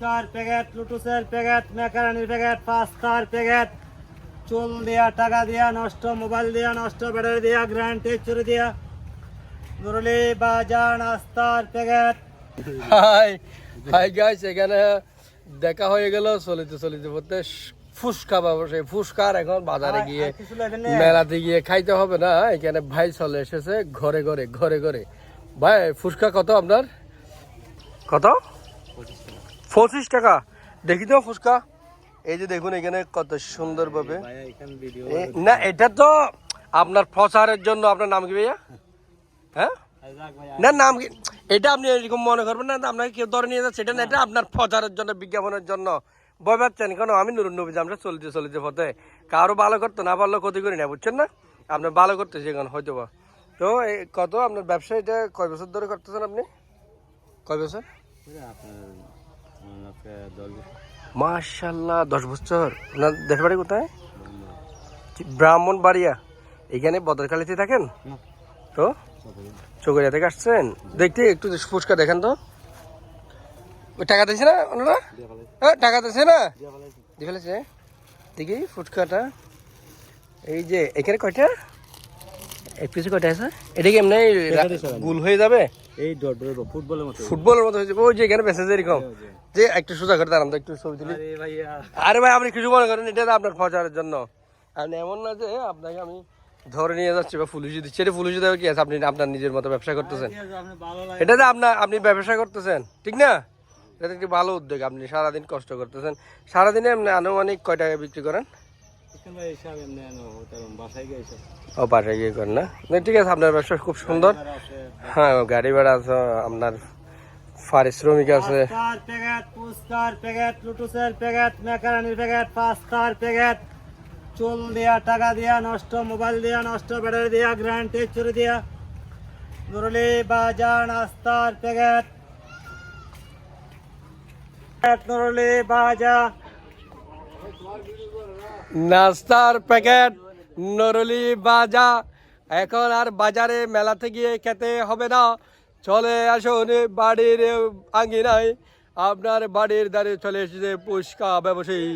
পুস্কার packet লুটুসের packet মেকারানির packet পাস্তার প্যাকেট। চুল দিয়া টাকা দিয়া নষ্ট মোবাইল দিয়া নষ্ট ব্যাটারি দিয়া গ্রান্টে চুরি দিয়া। মুরলি বাজার নাস্তার প্যাকেট। হাই হাই গাইস এখানে দেখা হয়ে গেল চলিতে চলিতে পথে ফুসকা পাবো সেই ফুসকার এখন বাজারে গিয়ে? মেলাতে গিয়ে খাইতে হবে না এখানে ভাই চলে এসেছে ঘরে ঘরে ঘরে ঘরে। ভাই ফুসকা কত আপনার? কত? পঁচিশ টাকা। দেখি তো ফুচকা। এই যে দেখুন এখানে কত সুন্দরভাবে। না এটা তো আপনার প্রচারের জন্য। আপনার নাম কি ভাইয়া? হ্যাঁ? না নাম কি? এটা আপনি এরকম মনে করবেন না আপনাকে কেউ ধরে নিয়ে যাচ্ছে। এটা না এটা আপনার প্রচারের জন্য বিজ্ঞাপনের জন্য। ভয় পাচ্ছেন কেন? আমি নুরুন নবী আমরা চলতে চলতে পথে। কারও ভালো করতে না পারলে ক্ষতি করি না বুঝছেন না? আপনার ভালো করতেছে এখন হয়তো বা তো এই কত আপনার ব্যবসা এটা কয় বছর ধরে করতেছেন আপনি? কয় বছর? মাশাল্লাহ দশ বছর? আপনার দেশের বাড়ি কোথায়? ব্রাহ্মণ বাড়িয়া এখানে বদরকালিতে থাকেন? তো? চকরিয়া থেকে আসছেন? দেখতে একটু ফুচকা দেখেন তো। ওই টাকা দিয়েছে না ওনারা? হ্যাঁ টাকা দিয়েছে না? দিয়ে ফেলেছে দেখি ফুচকাটা। এই যে এখানে কয়টা? এক পিসে কয়টা আছে? এটা কি এমনি গুল হয়ে যাবে? এই ডট ফুটবলের মতো। ফুটবলের মতো হয়েছে ওই যে এখানে মেসেজ এরকম। যে। একটু সোজা করে দাঁড়ান তো একটু ছবি তুলি। আরে ভাই আপনি কিছু মনে করেন এটা আপনার প্রচারের জন্য। আর এমন না যে আপনাকে আমি ধরে নিয়ে যাচ্ছি বা পুলিশ দিচ্ছি। এটা পুলিশ দেওয়া কি আছে? আপনি আপনার নিজের মতো ব্যবসা করতেছেন। এটা তো আপনার আপনি ব্যবসা করতেছেন। ঠিক না? এটা একটি ভালো উদ্যোগ। আপনি সারাদিন কষ্ট করতেছেন। সারাদিনে আপনি আনুমানিক কয় টাকা বিক্রি করেন? ও বাসায় গিয়ে করেন না? ঠিক আছে আপনার ব্যবসা খুব সুন্দর। হ্যাঁ গাড়ি ভাড়া আছে আপনার পারিশ্রমিক আছে। পাস্তার প্যাকেট পুস্কার প্যাকেট লুটুসের প্যাকেট মেকারানির প্যাকেট পাস্তার প্যাকেট। চুল দিয়া টাকা দিয়া নষ্ট মোবাইল দিয়া নষ্ট ব্যাটারি দিয়া গ্রান্টে চুরি দিয়া। মুরলি বাজার নাস্তার প্যাকেট। মুরলি বাজার নাস্তার প্যাকেট, নরলি বাজা। এখন আর বাজারে মেলাতে গিয়ে খেতে হবে না। চলে আসুন বাড়ির আঙ্গিনায় আপনার বাড়ির দাঁড়িয়ে চলে এসেছে পুষ্কা ব্যবসায়ী।